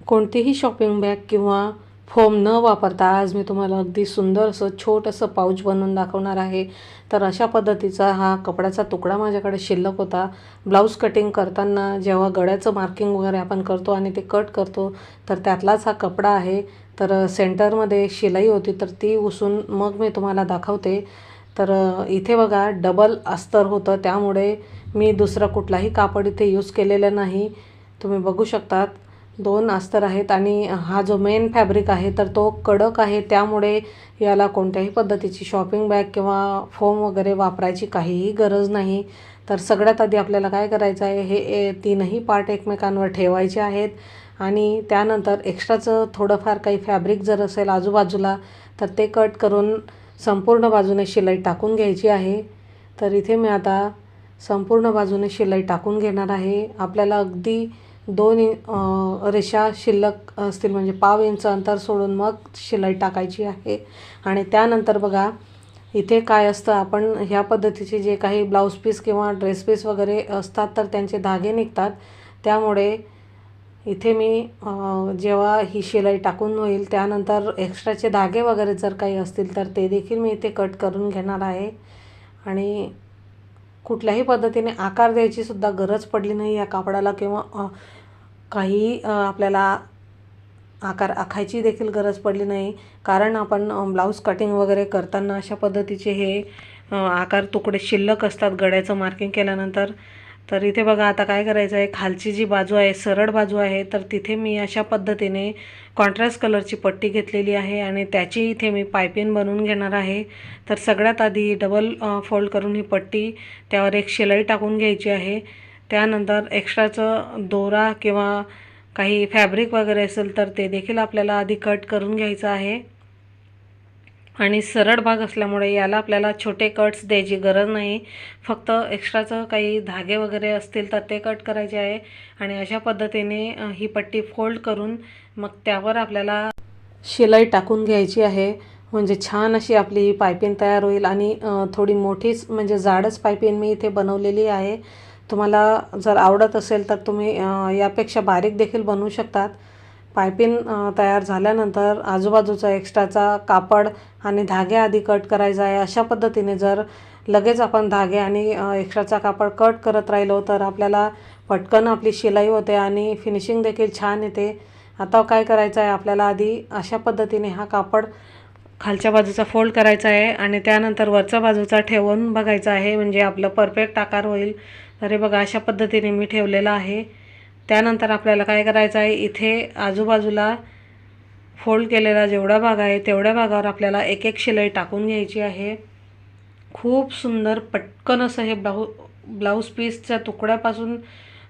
कोणतीही shopping bag किंवा foam न वापरता आज मी तुम्हाला अगदी सुंदर असं छोटंसं पाऊच बनवून दाखवणार आहे. तर अशा पद्धतीचा हा कपड्याचा तुकडा माझ्याकडे शिल्लक होता. ब्लाऊज कटिंग करताना जेव्हा गळ्याचं मार्किंग वगैरे आपण करतो आणि ते कट करतो तर त्यातलाच हा कपडा आहे. तर सेंटरमध्ये शिलाई होती तर ती उसून मग मी तुम्हाला दाखवते. तर इथे बघा डबल अस्तर होतं. त्यामुळे मी दुसरा कुठलाही कापड इथे यूज केलेलं नाही. तुम्ही बघू शकतात. दोन अस्तर आहेत आणि हा जो मेन फॅब्रिक आहे तर तो कडक आहे. त्यामुळे याला कोणत्याही पद्धतीची शॉपिंग बॅग किंवा फोम वगैरे वापरायची काहीही गरज नाही. तर सगळ्यात आधी आपल्याला काय करायचं आहे हे ए तीनही पार्ट एकमेकांवर ठेवायचे आहेत. आणि त्यानंतर एक्स्ट्राचं थोडंफार काही फॅब्रिक जर असेल आजूबाजूला तर ते कट करून संपूर्ण बाजूने शिलाई टाकून घ्यायची आहे. तर इथे मी आता संपूर्ण बाजूने शिलाई टाकून घेणार आहे. आपल्याला अगदी दोन इ रेषा शिल्लक असतील म्हणजे पाव इंच अंतर सोडून मग शिलाई टाकायची आहे. आणि त्यानंतर बघा इथे काय असतं आपण ह्या पद्धतीचे जे काही ब्लाऊज पीस किंवा ड्रेस पीस वगैरे असतात तर त्यांचे धागे निघतात. त्यामुळे इथे मी जेव्हा ही शिलाई टाकून होईल त्यानंतर एक्स्ट्राचे धागे वगैरे जर काही असतील तर ते देखील मी इथे कट करून घेणार आहे. आणि कुठल्याही पद्धतीने आकार द्यायची सुद्धा गरज पडली नाही या कापडाला किंवा काही आपल्याला आकार आखायची देखील गरज पडली नाही. कारण आपण ब्लाऊज कटिंग वगैरे करताना अशा पद्धतीचे हे आकार तुकडे शिल्लक असतात गड्याचं मार्किंग केल्यानंतर. तर इथे बघा आता काय करायचं आहे? खालची जी बाजू आहे सरळ बाजू आहे तर तिथे मी अशा पद्धतीने कॉन्ट्रास्ट कलरची पट्टी घेतलेली आहे आणि त्याची इथे मी पायपिन बनवून घेणार आहे. तर सगळ्यात आधी डबल फोल्ड करून ही पट्टी त्यावर एक शिलाई टाकून घ्यायची आहे. त्यानंतर एक्स्ट्राचं दोरा किंवा काही फॅब्रिक वगैरे असेल तर ते देखील आपल्याला आधी कट करून घ्यायचं आहे. आणि सरळ भाग असल्यामुळे याला आपल्याला छोटे कट्स द्यायची गरज नाही. फक्त एक्स्ट्राचं काही धागे वगैरे असतील तर ते कट करायचे आहे. आणि अशा पद्धतीने ही पट्टी फोल्ड करून मग त्यावर आपल्याला शिलाई टाकून घ्यायची आहे. म्हणजे छान अशी आपली ही पायपिंग तयार होईल. आणि थोडी मोठीच म्हणजे जाडच पायपिंग मी इथे बनवलेली आहे. तुम्हाला जर आवडत असेल तर तुम्ही यापेक्षा बारीक देखील बनवू शकतात. पायपिन तयार झाल्यानंतर आजूबाजूचा एक्स्ट्राचा कापड आणि धागे आधी कट करायचा आहे. अशा पद्धतीने जर लगेच आपण धागे आणि एक्स्ट्राचा कापड कट करत राहिलो तर आपल्याला पटकन आपली शिलाई होते आणि फिनिशिंग देखील छान येते. आता काय करायचं आहे? आपल्याला आधी अशा पद्धतीने हा कापड खालच्या बाजूचा फोल्ड करायचा आहे आणि त्यानंतर वरच्या बाजूचा ठेवून बघायचा आहे. म्हणजे आपलं परफेक्ट आकार होईल. तर हे बघा अशा पद्धतीने मी ठेवलेलं आहे. त्यानंतर आपल्याला काय करायचं आहे इथे आजूबाजूला फोल्ड केलेला जेवढा भाग आहे तेवढ्या भागावर आपल्याला एक एक शिलाई टाकून घ्यायची आहे. खूप सुंदर पटकन असं हे ब्लाऊ ब्लाऊज पीसच्या तुकड्यापासून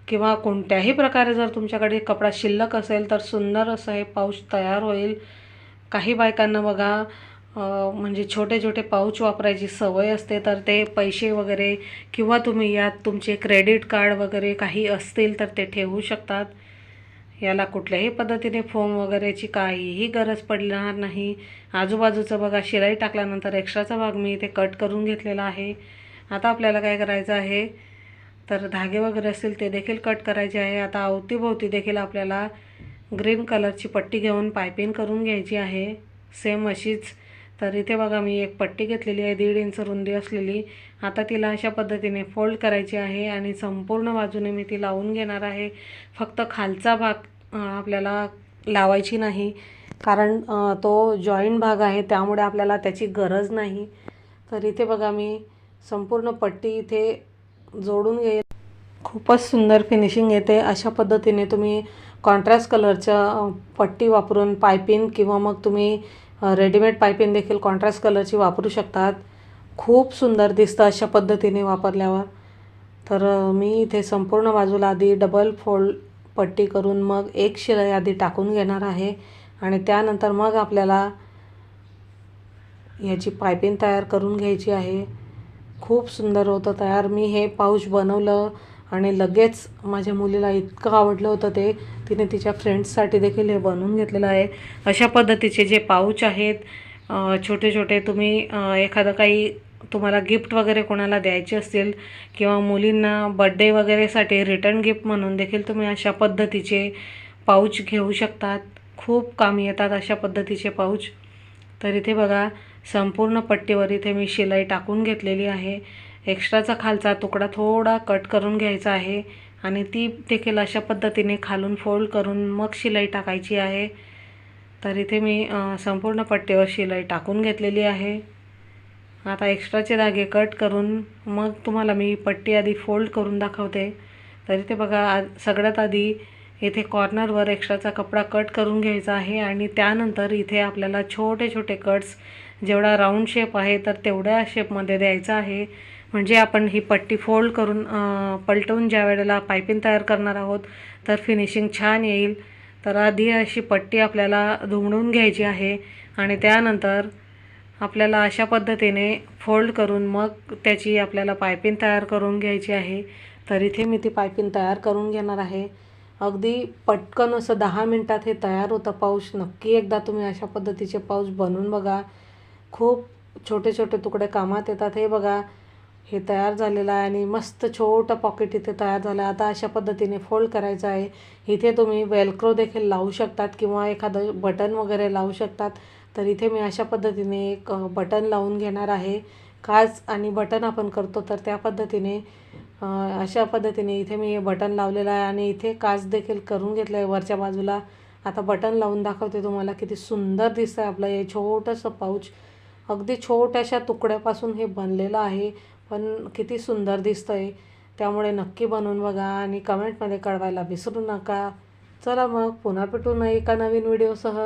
किंवा कोणत्याही प्रकारे जर तुमच्याकडे कपडा शिल्लक असेल तर सुंदर असं हे पाऊच तयार होईल. काही बायकांना बघा म्हणजे छोटे छोटे पाऊच वापरायची सवय असते तर ते पैसे वगैरे किंवा तुम्ही यात तुमचे क्रेडिट कार्ड वगैरे काही असतील तर ते ठेवू शकतात. याला कुठल्याही पद्धतीने फोम वगैरेची काहीही गरज पडणार नाही. आजूबाजूचं बघा शिलाई टाकल्यानंतर एक्स्ट्राचा भाग मी इथे कट करून घेतलेला आहे. आता आपल्याला काय करायचं आहे तर धागे वगैरे असतील ते देखील कट करायचे आहे. आता अवतीभोवती देखील आपल्याला ग्रीन कलरची पट्टी घेऊन पायपिंग करून घ्यायची आहे. सेम अशीच तर इथे बघा मी एक पट्टी घेतलेली आहे दीड इंच रुंदी असलेली. आता तिला अशा पद्धतीने फोल्ड करायची आहे आणि संपूर्ण बाजूने मी ती लावून घेणार आहे. फक्त खालचा भाग आपल्याला लावायची नाही कारण तो जॉईंट भाग आहे त्यामुळे आपल्याला त्याची गरज नाही. तर इथे बघा मी संपूर्ण पट्टी इथे जोडून घेईल. खूपच सुंदर फिनिशिंग येते. अशा पद्धतीने तुम्ही कॉन्ट्रास्ट कलरच्या पट्टी वापरून पायपिंग किंवा मग तुम्ही रेडीमेड पायपिंग देखील कॉन्ट्रास्ट कलरची वापरू शकतात. खूप सुंदर दिसतं अशा पद्धतीने वापरल्यावर. तर मी इथे संपूर्ण बाजूला आधी डबल फोल्ड पट्टी करून मग एक शिलाई आधी टाकून घेणार आहे. आणि त्यानंतर मग आपल्याला ह्याची पायपिंग तयार करून घ्यायची आहे. खूप सुंदर होतं तयार. मी हे पाऊच बनवलं. आणि लगेच माझ्या मुलीला इतकं आवडलं होतं ते तिने तिच्या फ्रेंड्ससाठी देखील हे बनवून घेतलेलं आहे. अशा पद्धतीचे जे पाऊच आहेत छोटे छोटे तुम्ही एखादं काही तुम्हाला गिफ्ट वगैरे कोणाला द्यायचे असतील किंवा मुलींना बड्डे वगैरेसाठी रिटर्न गिफ्ट म्हणून देखील तुम्ही अशा पद्धतीचे पाऊच घेऊ शकतात. खूप काम येतात अशा पद्धतीचे पाऊच तर इथे बघा संपूर्ण पट्टीवर इथे मी शिलाई टाकून घेतलेली आहे. एक्स्ट्राचा खालचा तुकडा थोडा कट करून घ्यायचा आहे आणि ती देखील अशा पद्धतीने खालून फोल्ड करून मग शिलाई टाकायची आहे. तर इथे मी संपूर्ण पट्टीवर शिलाई टाकून घेतलेली आहे. आता एक्स्ट्राचे धागे कट करून मग तुम्हाला मी पट्टी आधी फोल्ड करून दाखवते. तर इथे बघा आ सगळ्यात आधी इथे कॉर्नरवर एक्स्ट्राचा कपडा कट करून घ्यायचा आहे आणि त्यानंतर इथे आपल्याला छोटे छोटे कट्स जेवढा राऊंड शेप आहे तर तेवढ्या शेपमध्ये द्यायचा आहे. म्हणजे आपण ही पट्टी फोल्ड करून पलटवून ज्या वेळेला पायपिंग तयार करणार आहोत तर फिनिशिंग छान येईल. तर आधी अशी पट्टी आपल्याला दुमडून घ्यायची आहे आणि त्यानंतर आपल्याला अशा पद्धतीने फोल्ड करून मग त्याची आपल्याला पायपिंग तयार करून घ्यायची आहे. तर इथे मी ती पायपिंग तयार करून घेणार आहे. अगदी पटकन असं दहा मिनटात हे तयार होतं पाऊस. नक्की एकदा तुम्ही अशा पद्धतीचे पाऊस बनवून बघा. खूप छोटे छोटे तुकडे कामात येतात. हे बघा हे तयार झालेलं आहे आणि मस्त छोटं पॉकेट इथे तयार झालं आहे. आता अशा पद्धतीने फोल्ड करायचं आहे. इथे तुम्ही वेलक्रो देखील लावू शकतात किंवा एखादं बटन वगैरे लावू शकतात. तर इथे मी अशा पद्धतीने एक बटन लावून घेणार आहे. काच आणि बटन आपण करतो तर त्या पद्धतीने अशा पद्धतीने इथे मी हे बटन लावलेलं आहे आणि इथे काच देखील करून घेतलं आहे वरच्या बाजूला. आता बटन लावून दाखवते तुम्हाला किती सुंदर दिसतं आहे आपलं. हे छोटंसं पाऊच अगदी छोट्याशा तुकड्यापासून हे बनलेलं आहे. पण किती सुंदर दिसतं आहे त्यामुळे नक्की बनवून बघा आणि कमेंटमध्ये कळवायला विसरू नका. चला मग पुन्हा भेटू एका नवीन व्हिडिओसह